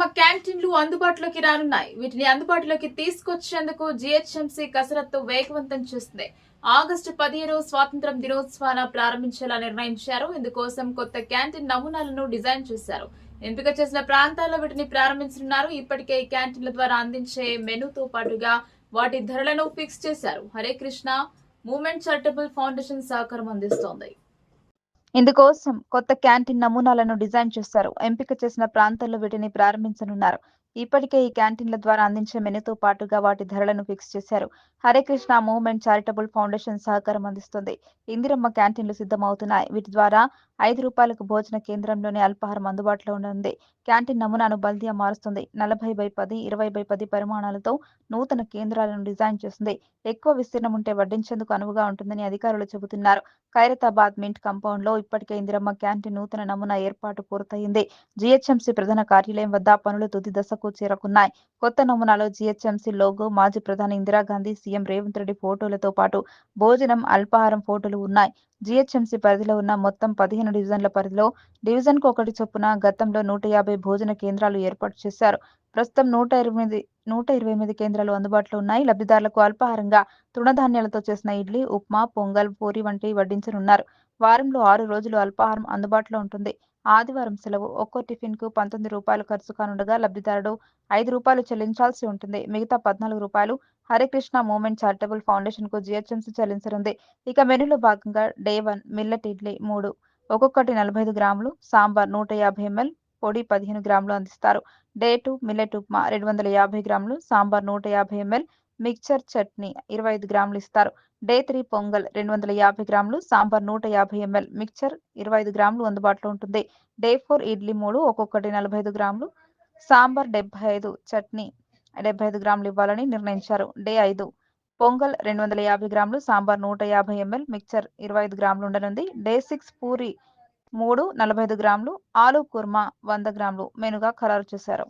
ఇందిరమ్మ క్యాంటీన్లు అందుబాటులోకి రానున్నాయి. వీటిని అందుబాటులోకి తీసుకొచ్చేందుకు జీహెచ్ఎంసీ కసరత్తు వేగవంతం చేస్తుంది. ఆగస్టు పదిహేను స్వాతంత్రం దినోత్సవాన ప్రారంభించేలా నిర్ణయించారు. ఇందుకోసం కొత్త క్యాంటీన్ నమూనాలను డిజైన్ చేశారు. ఎంపిక చేసిన ప్రాంతాల్లో వీటిని ప్రారంభించనున్నారు. ఇప్పటికే ఈ క్యాంటీన్ల ద్వారా అందించే మెనూతో పాటుగా వాటి ధరలను ఫిక్స్ చేశారు. Hare Krishna movement charitable foundation సహకారం అందిస్తోంది. ఇందుకోసం కొత్త క్యాంటీన్ నమూనాలను డిజైన్ చేశారు. ఎంపిక చేసిన ప్రాంతాల్లో వీటిని ప్రారంభించనున్నారు. ఇప్పటికే ఈ క్యాంటీన్ల ద్వారా అందించే మెనూతో పాటుగా వాటి ధరలను ఫిక్స్ చేశారు. Hare Krishna movement charitable foundation సహకారం అందిస్తుంది. ఇందిరమ్మ క్యాంటీన్లు సిద్ధమవుతున్నాయి. వీటి ద్వారా ఐదు రూపాయలకు భోజన కేంద్రంలోనే అల్పాహారం అందుబాటులో ఉంది క్యాంటీన్ నమూనాను బల్దియా మారుస్తుంది. నలభై బై పది ఇరవై బై పది పరిమాణాలతో నూతన కేంద్రాలను డిజైన్ చేస్తుంది. ఎక్కువ విస్తీర్ణం ఉంటే వడ్డించేందుకు అనువుగా ఉంటుందని అధికారులు చెబుతున్నారు. ఖైరతాబాద్ మింట్ కాంపౌండ్లో ఇప్పటికే ఇందిరమ్మ క్యాంటీన్ నూతన నమూనా ఏర్పాటు పూర్తయింది. జీహెచ్ఎంసీ ప్రధాన కార్యాలయం వద్ద పనులు తుది దశకు చేరుకున్నాయి. కొత్త నమూనాలో జీహెచ్ఎంసీ లోగో మాజీ ప్రధాని ఇందిరాగాంధీ సీఎం రేవంత్ రెడ్డి ఫోటోలతో పాటు భోజనం అల్పాహారం ఫోటోలు ఉన్నాయి. జీహెచ్ఎంసీ పరిధిలో ఉన్న మొత్తం పదిహేను డివిజన్ల పరిధిలో డివిజన్కు ఒకటి చొప్పున గతంలో నూట యాభై భోజన కేంద్రాలు ఏర్పాటు చేశారు. ప్రస్తుతం నూట ఎనిమిది నూట ఇరవై ఎనిమిది కేంద్రాలు అందుబాటులో ఉన్నాయి. లబ్ధిదారులకు అల్పాహారంగా తృణధాన్యాలతో చేసిన ఇడ్లీ ఉప్మా పొంగల్ పూరి వంటి వడ్డించనున్నారు. వారంలో ఆరు రోజులు అల్పాహారం అందుబాటులో ఉంటుంది. ఆదివారం సెలవు. ఒక్కో టిఫిన్కు పంతొమ్మిది రూపాయలు ఖర్చు కానుండగా లబ్ధిదారుడు ఐదు రూపాయలు చెల్లించాల్సి ఉంటుంది. మిగతా పద్నాలుగు రూపాయలు హరికృష్ణ మూమెంట్ చారిటబుల్ ఫౌండేషన్కు జిహెచ్ఎంసీ చెల్లించనుంది. ఇక మెనూలో భాగంగా డే వన్ మిల్లెట్ ఇడ్లీ మూడు ఒక్కొక్కటి నలభై ఐదు గ్రాములు సాంబార్ నూట యాభై ఎంఎల్ పొడి పదిహేను గ్రాములు అందిస్తారు. డే టూ మిల్లెట్ ఉప్మా రెండు వందల యాభై గ్రాములు సాంబార్ నూట యాభై ఎంఎల్ మిక్చర్ చట్నీ ఇరవై ఐదు గ్రాములు ఇస్తారు. డే త్రీ పొంగల్ రెండు వందల యాభై గ్రాములు సాంబార్ నూట యాభై ఎంఎల్ మిక్చర్ ఇరవై ఐదు గ్రాములు అందుబాటులో ఉంటుంది. డే ఫోర్ ఇడ్లీ మూడు ఒక్కొక్కటి నలభై ఐదు గ్రాములు. సాంబార్ డెబ్బై ఐదు చట్నీ డెబ్బై ఐదు గ్రాములు ఇవ్వాలని నిర్ణయించారు. డే ఐదు పొంగల్ రెండు వందల యాభై గ్రాములు సాంబార్ నూట యాభై ఎంఎల్ మిక్చర్ ఇరవై ఐదు గ్రాములు ఉండనుంది. డే సిక్స్ పూరి మూడు నలభై ఐదు గ్రాములు ఆలు కుర్మా వంద గ్రాములు మెనుగా ఖరారు చేశారు.